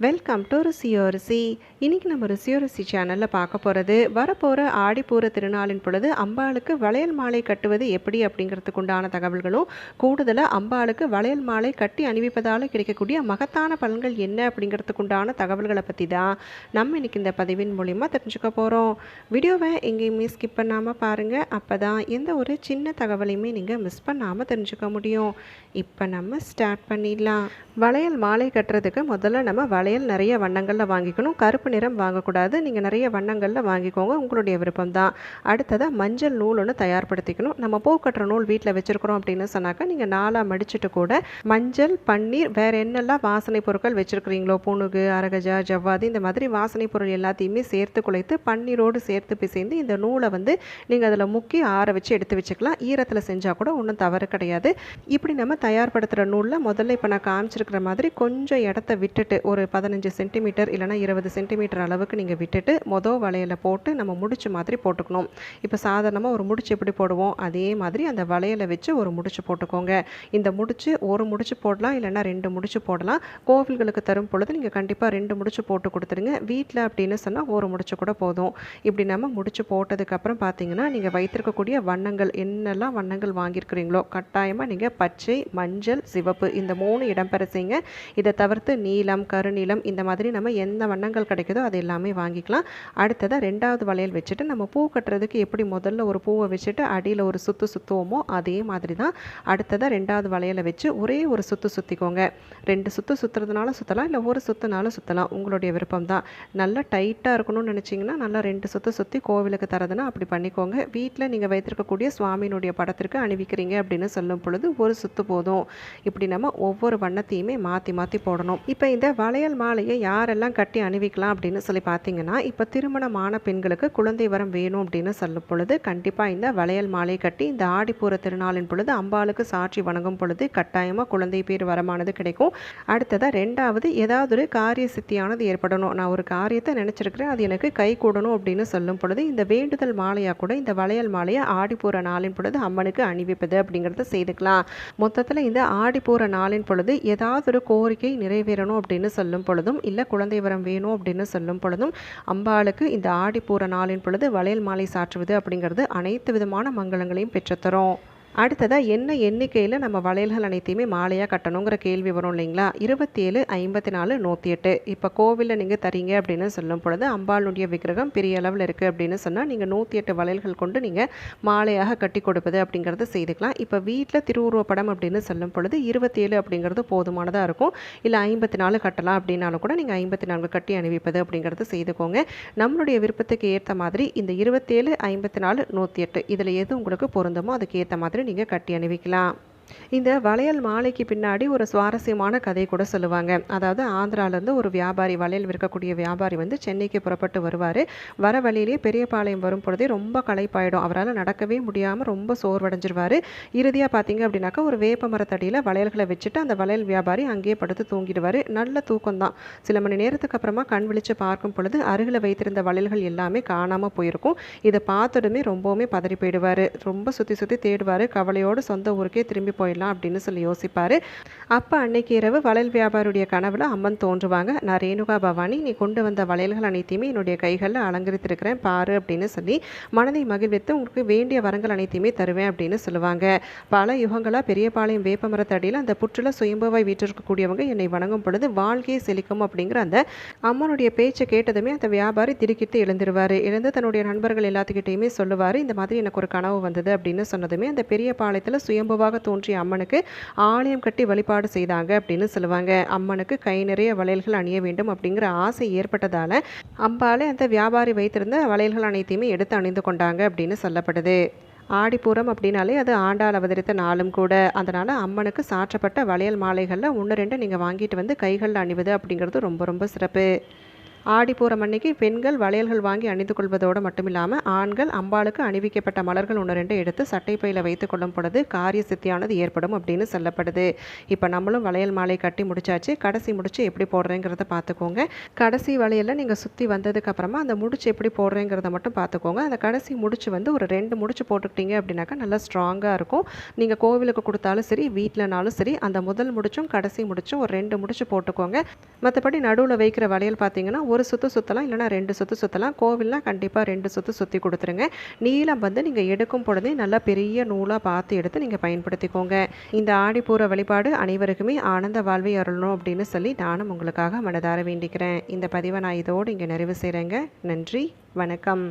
Welcome to ருசியோ ருசி இன்றைக்கி நம்ம ருசியோ ருசி சேனலில் பார்க்க போகிறது வரப்போகிற ஆடிப்பூர திருநாளின் பொழுது அம்பாளுக்கு வளையல் மாலை கட்டுவது எப்படி அப்படிங்கிறதுக்கு உண்டான தகவல்களும் கூடுதலாக அம்பாளுக்கு வளையல் மாலை கட்டி அணிவிப்பதால் கிடைக்கக்கூடிய மகத்தான பலன்கள் என்ன அப்படிங்கிறதுக்குண்டான தகவல்களை பற்றி தான் நம்ம இன்றைக்கி இந்த பதிவின் மூலிமா தெரிஞ்சுக்க போகிறோம் வீடியோவை எங்கேயுமே ஸ்கிப் பண்ணாமல் பாருங்கள் அப்போ தான் எந்த ஒரு சின்ன தகவலையுமே நீங்கள் மிஸ் பண்ணாமல் தெரிஞ்சுக்க முடியும். இப்போ நம்ம ஸ்டார்ட் பண்ணிடலாம். வளையல் மாலை கட்டுறதுக்கு முதல்ல நம்ம வளையல் நிறைய வண்ணங்களில் வாங்கிக்கணும். கருப்பு நிறம் வாங்கக்கூடாது. நீங்கள் நிறைய வண்ணங்களில் வாங்கிக்கோங்க. உங்களுடைய விருப்பம் தான் அடுத்ததாக மஞ்சள் நூல் ஒன்று தயார்படுத்திக்கணும். நம்ம பூ கட்டுற நூல் வீட்டில் வச்சுருக்கிறோம் அப்படின்னு சொன்னாக்கா நீங்கள் நாளாக மடிச்சுட்டு கூட மஞ்சள் பன்னீர் வேறு என்னெல்லாம் வாசனை பொருட்கள் வச்சுருக்கிறீங்களோ புணுகு அரகஜா ஜவ்வாது இந்த மாதிரி வாசனை பொருள் எல்லாத்தையுமே சேர்த்து குலைத்து பன்னீரோடு சேர்த்து பிசைந்து இந்த நூலை வந்து நீங்கள் அதில் முக்கி ஆற வச்சு எடுத்து வச்சுக்கலாம். ஈரத்தில் செஞ்சால் கூட ஒன்றும் தவறு கிடையாது. இப்படி நம்ம தயார்படுத்துகிற நூலில் முதல்ல இப்போ நான் காமிச்சிருக்கிற மாதிரி கொஞ்சம் இடத்த விட்டுட்டு ஒரு பதினஞ்சு சென்டிமீட்டர் இல்லைனா இருபது சென்டிமீட்டர் அளவுக்கு நீங்கள் விட்டுட்டு மொதல் வளையலை போட்டு நம்ம முடிச்சு மாதிரி போட்டுக்கணும். இப்போ சாதாரணமாக ஒரு முடிச்சு எப்படி போடுவோம்? அதே மாதிரி அந்த வளையலை வச்சு ஒரு முடிச்சு போட்டுக்கோங்க. இந்த முடிச்சு ஒரு முடிச்சு போடலாம் இல்லைன்னா ரெண்டு முடிச்சு போடலாம். கோவில்களுக்கு தரும் பொழுது நீங்கள் கண்டிப்பாக ரெண்டு முடிச்சு போட்டு கொடுத்துருங்க வீட்டில் அப்படின்னு சொன்னால் ஒரு முடிச்சு கூட போதும். இப்படி நம்ம முடிச்சு போட்டதுக்கப்புறம் பார்த்தீங்கன்னா நீங்கள் வைத்திருக்கக்கூடிய வண்ணங்கள் என்னெல்லாம் வண்ணங்கள் வாங்கியிருக்கிறீங்களோ கட்டாயமாக நீங்கள் பச்சை மஞ்சள் சிவப்பு இந்த மூணு இடம்பெற செய்யுங்க. இதை தவிர்த்து நீலம் கருநீலம் இந்த மாதிரி நம்ம எந்த வண்ணங்கள் கிடைக்குதோ அது எல்லாமே வாங்கிக்கலாம். அடுத்ததாக ரெண்டாவது வளையல் வச்சுட்டு நம்ம பூ கட்டுறதுக்கு எப்படி முதல்ல ஒரு பூவை வச்சுட்டு அடியில் ஒரு சுற்று சுற்றுவோமோ அதே மாதிரி தான் அடுத்ததாக ரெண்டாவது வளையலை வச்சு ஒரே ஒரு சுற்று சுற்றிக்கோங்க ரெண்டு சுற்று சுற்றுறதுனால சுற்றலாம் இல்லை ஒரு சுற்றுனாலும் சுற்றலாம் உங்களுடைய விருப்பம் தான். நல்லா டைட்டாக இருக்கணும்னு நினச்சிங்கன்னா நல்லா ரெண்டு சுற்று சுற்றி கோவிலுக்கு தரதுன்னா அப்படி பண்ணிக்கோங்க. வீட்டில் நீங்கள் வைத்திருக்கக்கூடிய சுவாமியினுடைய படத்திற்கு அணிவிக்கிறீங்க அப்படின்னு சொல்லும் பொழுது ஒரு சுற்று போதும். இப்படி நம்ம ஒவ்வொரு வண்ணத்தையுமே மாற்றி மாற்றி போடணும். இப்போ இந்த வளையல் மாலையை யாரெல்லாம் கட்டி அணிவிக்கலாம் அப்படின்னு சொல்லி பார்த்தீங்கன்னா இப்போ திருமணமான பெண்களுக்கு குழந்தை வரம் வேணும் அப்படின்னு சொல்லும் பொழுது கண்டிப்பாக இந்த வளையல் மாலை கட்டி இந்த ஆடிப்பூர திருநாளின் பொழுது அம்பாளுக்கு சாட்சி வணங்கும் பொழுது கட்டாயமாக குழந்தை பேர் வரமானது கிடைக்கும். அடுத்ததாக ரெண்டாவது ஏதாவது ஒரு காரிய சித்தியானது ஏற்படணும். நான் ஒரு காரியத்தை நினச்சிருக்கிறேன் அது எனக்கு கை கூடணும் அப்படின்னு சொல்லும் பொழுது இந்த வேண்டுதல் மாலையாக கூட இந்த வளையல் மாலையை ஆடிப்பூர நாளின் பொழுது அம்மனுக்கு அணிவிப்பது அப்படிங்கிறத செய்துக்கலாம். மொத்தத்தில் இந்த ஆடிப்பூர நாளின் பொழுது ஏதாவது ஒரு கோரிக்கை நிறைவேறணும் அப்படின்னு சொல்லும் பொழுதும் இல்லை குழந்தை வரம் வேணும் அப்படின்னு சொல்லும் பொழுதும் அம்பாளுக்கு இந்த ஆடிப்பூர நாளின் பொழுது வளையல் மாலை சாற்றுவது அப்படிங்கிறது அனைத்து விதமான மங்களங்களையும் பெற்றுத்தரும். அடுத்ததாக என்ன எண்ணிக்கையில் நம்ம வளையல்கள் அனைத்தையுமே மாலையாக கட்டணுங்கிற கேள்வி வரும் இல்லைங்களா? இருபத்தி ஏழு ஐம்பத்தி நாலு நூற்றி எட்டு இப்போ கோவிலில் நீங்கள் தரீங்க அப்படின்னு சொல்லும் பொழுது அம்பாளுடைய விக்கிரகம் பெரிய அளவில் இருக்குது அப்படின்னு சொன்னால் நீங்கள் நூற்றி எட்டு வளையல்கள் கொண்டு நீங்கள் மாலையாக கட்டி கொடுப்பது அப்படிங்கிறத செய்துக்கலாம். இப்போ வீட்டில் திருவுருவ படம் அப்படின்னு சொல்லும் பொழுது இருபத்தி ஏழு அப்படிங்கிறது போதுமானதாக இருக்கும். இல்லை ஐம்பத்தி நாலு கட்டலாம் அப்படின்னாலும் கூட நீங்கள் ஐம்பத்தி நான்கு கட்டி அணிவிப்பது அப்படிங்கிறது செய்துக்கோங்க. நம்மளுடைய விருப்பத்துக்கு ஏற்ற மாதிரி இந்த இருபத்தேழு ஐம்பத்தி நாலு நூற்றி எட்டு இதில் எது உங்களுக்கு பொருந்துமோ அதுக்கு ஏற்ற மாதிரி நீங்கள் கட்டி அணிவிக்கலாம். இந்த வளையல் மாலைக்கு பின்னாடி ஒரு சுவாரஸ்யமான கதை கூட சொல்லுவாங்க. அதாவது ஆந்திராலேருந்து ஒரு வியாபாரி வளையல் விற்கக்கூடிய வியாபாரி வந்து சென்னைக்கு புறப்பட்டு வருவார். வர வழியிலேயே பெரியபாளையம் வரும் பொழுதே ரொம்ப களைப்பாயிடும். அவரால் நடக்கவே முடியாமல் ரொம்ப சோர்வடைஞ்சிருவார். இறுதியாக பார்த்தீங்க அப்படின்னாக்கா ஒரு வேப்ப மரத்தடியில் வளையல்களை வச்சுட்டு அந்த வளையல் வியாபாரி அங்கேயே படுத்து தூங்கிடுவார். நல்ல தூக்கம் தான் சில மணி நேரத்துக்கு அப்புறமா கண் விழித்து பார்க்கும் பொழுது அருகில் வைத்திருந்த வளையல்கள் எல்லாமே காணாமல் போயிருக்கும். இதை பார்த்ததுமே ரொம்பவுமே பதறி போயிடுவார். ரொம்ப சுற்றி சுற்றி தேடுவார். கவலையோடு சொந்த ஊருக்கே திரும்பி போயிடலாம் அப்படின்னு சொல்லி யோசிப்பார். அப்போ அன்னைக்கு இரவு வளையல் வியாபாரியுடைய கனவுல அம்மன் தோன்றுவாங்க. நான் ரேணுகா பவானி நீ கொண்டு வந்த வளையல்கள் அனைத்தையுமே என்னுடைய கைகளில் அலங்கரித்திருக்கிறேன். பாரு அப்படின்னு சொல்லி மனதை மகிழ்வித்து உங்களுக்கு வேண்டிய வரங்கள் அனைத்தையுமே தருவேன் அப்படின்னு சொல்லுவாங்க. பல யுகங்களாக பெரியபாளையம் வேப்பமரத்தடியில் அந்த புற்றுல சுயம்புவாய் வீற்றிருக்கக்கூடியவங்க என்னை வணங்கும் பொழுது வாழ்க்கையை செழிக்கும் அப்படிங்கிற அந்த அம்மனுடைய பேச்சை கேட்டதுமே அந்த வியாபாரி திடுக்கிட்டு எழுந்துருவார். எழுந்து தன்னுடைய நண்பர்கள் எல்லாத்துக்கிட்டையுமே சொல்லுவார் இந்த மாதிரி எனக்கு ஒரு கனவு வந்தது அப்படின்னு சொன்னதுமே அந்த பெரிய பாளையத்தில் சுயம்புவாக தோன்றிய அம்மனுக்கு ஆலயம் கட்டி வழிபாடு செய்தாங்க அப்படின்னு சொல்லுவாங்க. அம்மனுக்கு கை நிறைய வளையல்கள் அணிய வேண்டும் அப்படிங்கிற ஆசை ஏற்பட்டதால் அம்பாலே அந்த வியாபாரி வைத்திருந்த வளையல்கள் அனைத்தையுமே எடுத்து அணிந்து கொண்டாங்க அப்படின்னு சொல்லப்படுது. ஆடிப்பூரம் அப்படின்னாலே அது ஆண்டாள் அவதரித்த நாளும் கூட. அதனால் அம்மனுக்கு சாற்றப்பட்ட வளையல் மாலைகளில் ஒன்று ரெண்டு நீங்கள் வாங்கிட்டு வந்து கைகளில் அணிவது அப்படிங்கிறது ரொம்ப ரொம்ப சிறப்பு. ஆடிப்பூரம் அன்னைக்கு பெண்கள் வளையல்கள் வாங்கி அணிந்து கொள்வதோடு மட்டும் இல்லாமல் ஆண்கள் அம்பாளுக்கு அணிவிக்கப்பட்ட மலர்கள் ஒன்று ரெண்டு எடுத்து சட்டைப்பையில் வைத்து கொள்ளும் பொழுது காரிய சித்தியானது ஏற்படும் அப்படின்னு சொல்லப்படுது. இப்போ நம்மளும் வளையல் மாலை கட்டி முடிச்சாச்சு. கடைசி முடிச்சு எப்படி போடுறேங்கிறத பார்த்துக்கோங்க கடைசி வளையலில் நீங்கள் சுற்றி வந்ததுக்கப்புறமா அந்த முடிச்சு எப்படி போடுறேங்கிறத மட்டும் பார்த்துக்கோங்க அந்த கடைசி முடிச்சு வந்து ஒரு ரெண்டு முடிச்சு போட்டுக்கிட்டீங்க அப்படின்னாக்கா நல்லா ஸ்ட்ராங்காக இருக்கும். நீங்கள் கோவிலுக்கு கொடுத்தாலும் சரி வீட்டிலனாலும் சரி அந்த முதல் முடிச்சும் கடைசி முடிச்சும் ஒரு ரெண்டு முடிச்சு போட்டுக்கோங்க. மற்றபடி நடுவில் வைக்கிற வளையல் பார்த்தீங்கன்னா ஒரு சுற்று சுற்றலாம் இல்லைனா ரெண்டு சுற்று சுற்றலாம் கோவில்னால் கண்டிப்பாக ரெண்டு சுற்று சுற்றி கொடுத்துருங்க. நீளம் வந்து நீங்கள் எடுக்கும் பொழுதே நல்லா பெரிய நூலாக பார்த்து எடுத்து நீங்கள் பயன்படுத்திக்கோங்க. இந்த ஆடிப்பூர வழிபாடு அனைவருக்குமே ஆனந்த வாழ்வை அருளணும் அப்படின்னு சொல்லி நானும் உங்களுக்காக மனதார வேண்டிக்கிறேன். இந்த பதிவை நான் இதோடு இங்கே நிறைவு செய்கிறேங்க நன்றி வணக்கம்.